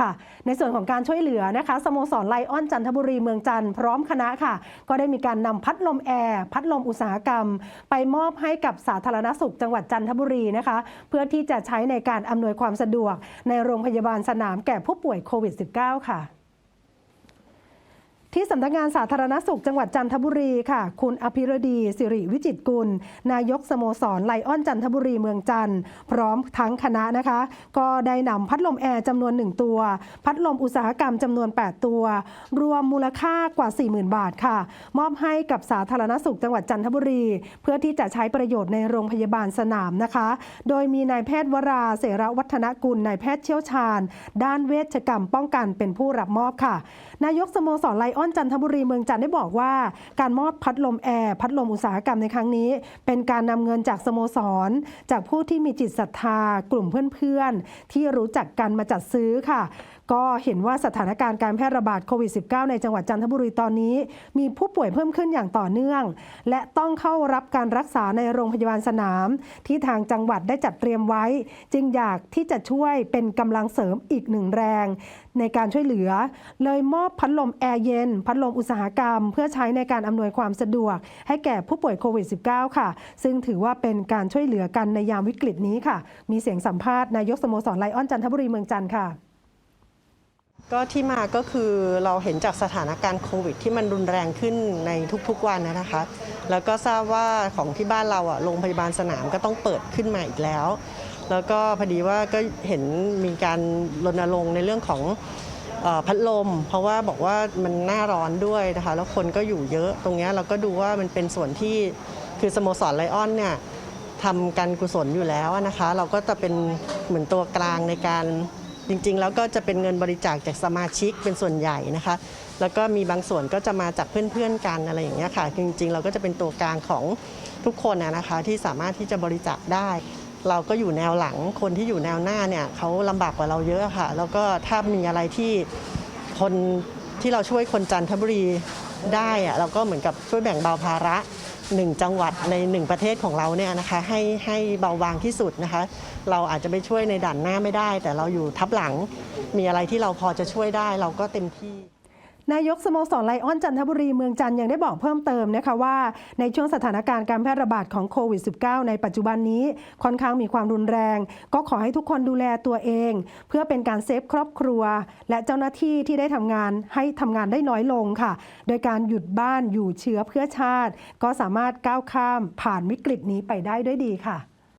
ค่ะ ในส่วนของการช่วยเหลือนะคะสโมสรไลออนจันทบุรีเมืองจันทร์พร้อมคณะค่ะ ก็ได้มีการนำพัดลมแอร์พัดลมอุตสาหกรรม ไปมอบให้กับสาธารณสุขจังหวัดจันทบุรีนะคะ เพื่อที่จะใช้ในการอำนวยความสะดวก ในโรงพยาบาลสนามแก่ผู้ป่วยโควิด -19 ค่ะ ที่สำนักงานสาธารณสุขจังหวัดจันทบุรีค่ะ คุณอภิรดี สิริวิจิตกุล นายกสโมสรไลออนจันทบุรีเมืองจันทร์พร้อมทั้งคณะนะคะ ก็ได้นำพัดลมแอร์จำนวน 1 ตัว พัดลมอุตสาหกรรมจำนวน 8 ตัว รวมมูลค่ากว่า 40,000 บาทค่ะ มอบให้กับสาธารณสุขจังหวัดจันทบุรี เพื่อที่จะใช้ประโยชน์ในโรงพยาบาลสนามนะคะ โดยมีนายแพทย์วราเสรวัฒนกุลนายแพทย์เชี่ยวชาญ ด้านเวชกรรมป้องกันเป็นผู้รับมอบค่ะ นายกสโมสรไลออนจันทบุรีเมืองจันทร์ได้บอกว่า การมอบพัดลมแอร์พัดลมอุตสาหกรรมในครั้งนี้ เป็นการนำเงินจากสโมสร จากผู้ที่มีจิตศรัทธากลุ่มเพื่อนๆ ที่รู้จักกันมาจัดซื้อค่ะ ก็เห็นว่าสถานการณ์การแพร่ระบาดโควิด -19 ในจังหวัดจันทบุรีตอนนี้ มีผู้ป่วยเพิ่มขึ้นอย่างต่อเนื่อง และต้องเข้ารับการรักษาในโรงพยาบาลสนาม ที่ทางจังหวัดได้จัดเตรียมไว้ จึงอยากที่จะช่วยเป็นกำลังเสริมอีกหนึ่งแรง ในการช่วยเหลือ เลยมอบพัดลมแอร์เย็น พัดลมอุตสาหกรรม เพื่อใช้ในการอำนวยความสะดวก ให้แก่ผู้ป่วยโควิด -19 ค่ะ ซึ่งถือว่าเป็นการช่วยเหลือกันในยามวิกฤตนี้ค่ะ มีเสียงสัมภาษณ์นายกสโมสรไลออนจันทบุรีเมืองจันทร์ค่ะ ก็ที่มาก็คือเราเห็นจากสถานการณ์โควิด ที่มันรุนแรงขึ้นในทุกๆวันนะคะ แล้วก็ทราบว่าของที่บ้านเราอะโรงพยาบาลสนามก็ต้องเปิดขึ้นมาอีกแล้ว แล้วก็พอดีว่าก็เห็นมีการรณรงค์ในเรื่องของพัดลม เพราะว่าบอกว่ามันหน้าร้อนด้วยนะคะ แล้วคนก็อยู่เยอะตรงนี้เราก็ดูว่ามันเป็นส่วนที่คือสโมสรไลออนเนี่ยทำการกุศลอยู่แล้วนะคะ เราก็จะเป็นเหมือนตัวกลางในการ จริงๆ แล้วก็จะเป็นเงินบริจาคจากสมาชิกเป็นส่วนใหญ่นะคะ แล้วก็มีบางส่วนก็จะมาจากเพื่อนๆกันอะไรอย่างเงี้ยค่ะ จริงๆ เราก็จะเป็นตัวกลางของทุกคนนะคะที่สามารถที่จะบริจาคได้ เราก็อยู่แนวหลังคนที่อยู่แนวหน้าเนี่ยเขาลำบากกว่าเราเยอะค่ะ แล้วก็ถ้ามีอะไรที่คนที่เราช่วยคนจันทบุรีได้อะเราก็เหมือนกับช่วยแบ่งเบาภาระ หนึ่งจังหวัดในหนึ่งประเทศของเราเนี่ยนะคะให้ให้เบาบางที่สุดนะคะ เราอาจจะไปช่วยในด่านหน้าไม่ได้ แต่เราอยู่ทับหลังมีอะไรที่เราพอจะช่วยได้เราก็เต็มที่ นายกสโมสรไลออนจันทบุรีเมืองจันยังได้บอกเพิ่มเติมนะคะว่า ในช่วงสถานการณ์การแพร่ระบาดของโควิด -19 ในปัจจุบันนี้ค่อนข้างมีความรุนแรง ก็ขอให้ทุกคนดูแลตัวเอง เพื่อเป็นการเซฟครอบครัว และเจ้าหน้าที่ที่ได้ทำงานให้ทำงานได้น้อยลงค่ะ โดยการหยุดบ้านอยู่เชื้อเพื่อชาติ ก็สามารถก้าวข้ามผ่านวิกฤตนี้ไปได้ด้วยดีค่ะ